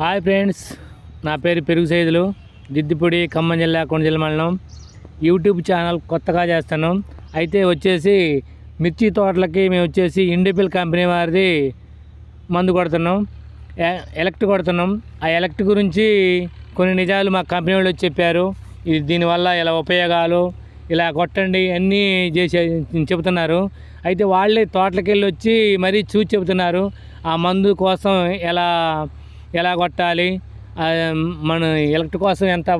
Hi friends నా పేరు పెరుగు సైదులు. దిద్దిపూడి ఖమ్మం జిల్లా కొండజిల్లా మండలం. యూట్యూబ్ ఛానల్ కొత్తగా చేస్తాను అయితే వచ్చేసి మిర్చి తోటలకి మేము వచ్చేసి ఇండిపిల్ కంపెనీ వారిది మందు కొడుతున్నాం. ఎలక్ట్ కొడుతున్నాం. ఆ ఎలక్ట్ గురించి కొన్ని నిజాలు మా కంపెనీ వాళ్ళు చెప్పారు. ఇది దీనివల్ల ఇలా ఉపయోగాలు ఇలా కొట్టండి అన్నీ చేసే చెబుతున్నారు. అయితే వాళ్ళే తోటలకి వెళ్ళి వచ్చి మరీ చూసి చెబుతున్నారు. ఆ మందు కోసం ఎలా ఎలా కొట్టాలి? మన ఎలక్ట్ కోసం ఎంత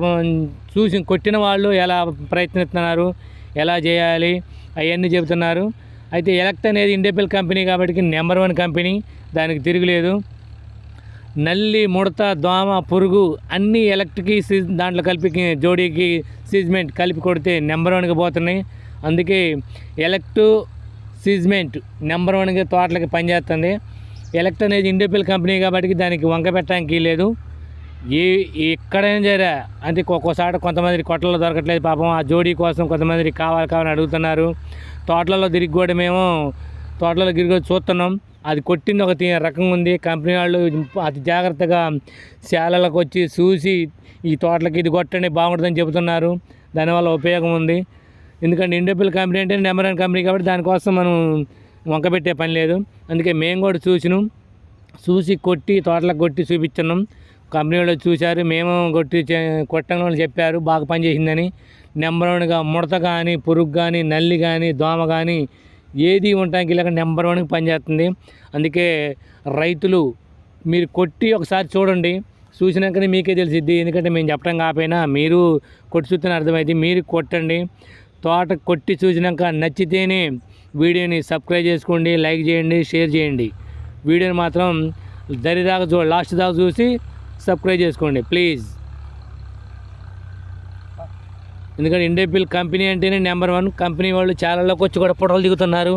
చూసి కొట్టిన వాళ్ళు ఎలా ప్రయత్నిస్తున్నారు? ఎలా చేయాలి? అవన్నీ చెబుతున్నారు. అయితే ఎలక్ట్ అనేది ఇండిపెల్ కంపెనీ కాబట్టి నెంబర్ వన్ కంపెనీ. దానికి తిరుగులేదు. నల్లి ముడత దోమ పురుగు అన్నీ ఎలక్ట్రిక్ సీజ్ దాంట్లో కలిపి జోడీకి సీజ్మెంట్ కలిపి కొడితే నెంబర్ వన్కి పోతున్నాయి. అందుకే ఎలక్ట్ సీజ్మెంట్ నెంబర్ వన్గా తోటలకి పనిచేస్తుంది. ఎలక్ట్ అనేది ఇండోపిల్ కంపెనీ కాబట్టి దానికి వంక పెట్టడానికి లేదు. ఏ ఎక్కడైనా సరే అంటే ఒక్కోసారి కొంతమంది కొట్టలో దొరకట్లేదు పాపం ఆ జోడీ కోసం కొంతమంది కావాలి కావాలని అడుగుతున్నారు. తోటలలో తిరిగి కూడా మేము తోటలలో తిరిగి చూస్తున్నాం. అది కొట్టింది ఒక రకంగా ఉంది. కంపెనీ వాళ్ళు అతి జాగ్రత్తగా శాలలకు వచ్చి చూసి ఈ తోటలకి ఇది కొట్టండి బాగుంటుందని చెబుతున్నారు. దానివల్ల ఉపయోగం ఉంది. ఎందుకంటే ఇండోపిల్ కంపెనీ అంటే నెంబర్ వన్ కంపెనీ కాబట్టి దానికోసం మనం వంక పెట్టే పని లేదు. అందుకే మేము కూడా చూసినాం. చూసి కొట్టి తోటలకు కొట్టి చూపించున్నాం కంపెనీ వాళ్ళు చూశారు. మేము కొట్టి చే- కొట్టడం వాళ్ళు చెప్పారు బాగా పనిచేసిందని నెంబర్ వన్గా ముడత కానీ పురుగు కానీ నల్లి కానీ దోమ కానీ ఏది ఉండటానికి ఇలాగ నెంబర్ వన్కి పనిచేస్తుంది అందుకే రైతులు మీరు కొట్టి ఒకసారి చూడండి. చూసినాకనే మీకే తెలిసిద్ది. ఎందుకంటే మేము చెప్పడం కాకపోయినా మీరు కొట్టి చూస్తేనే అర్థమైంది మీరు కొట్టండి. తోట కొట్టి చూసినాక నచ్చితేనే వీడియోని సబ్స్క్రైబ్ చేసుకోండి లైక్ చేయండి షేర్ చేయండి. వీడియోని మాత్రం దరిదాకా చూ లాస్ట్ దాకా చూసి సబ్స్క్రైబ్ చేసుకోండి ప్లీజ్. ఎందుకంటే ఇండియపిల్ కంపెనీ అంటేనే నెంబర్ వన్. కంపెనీ వాళ్ళు ఛానల్లోకి వచ్చి కూడా ఫోటోలు దిగుతున్నారు.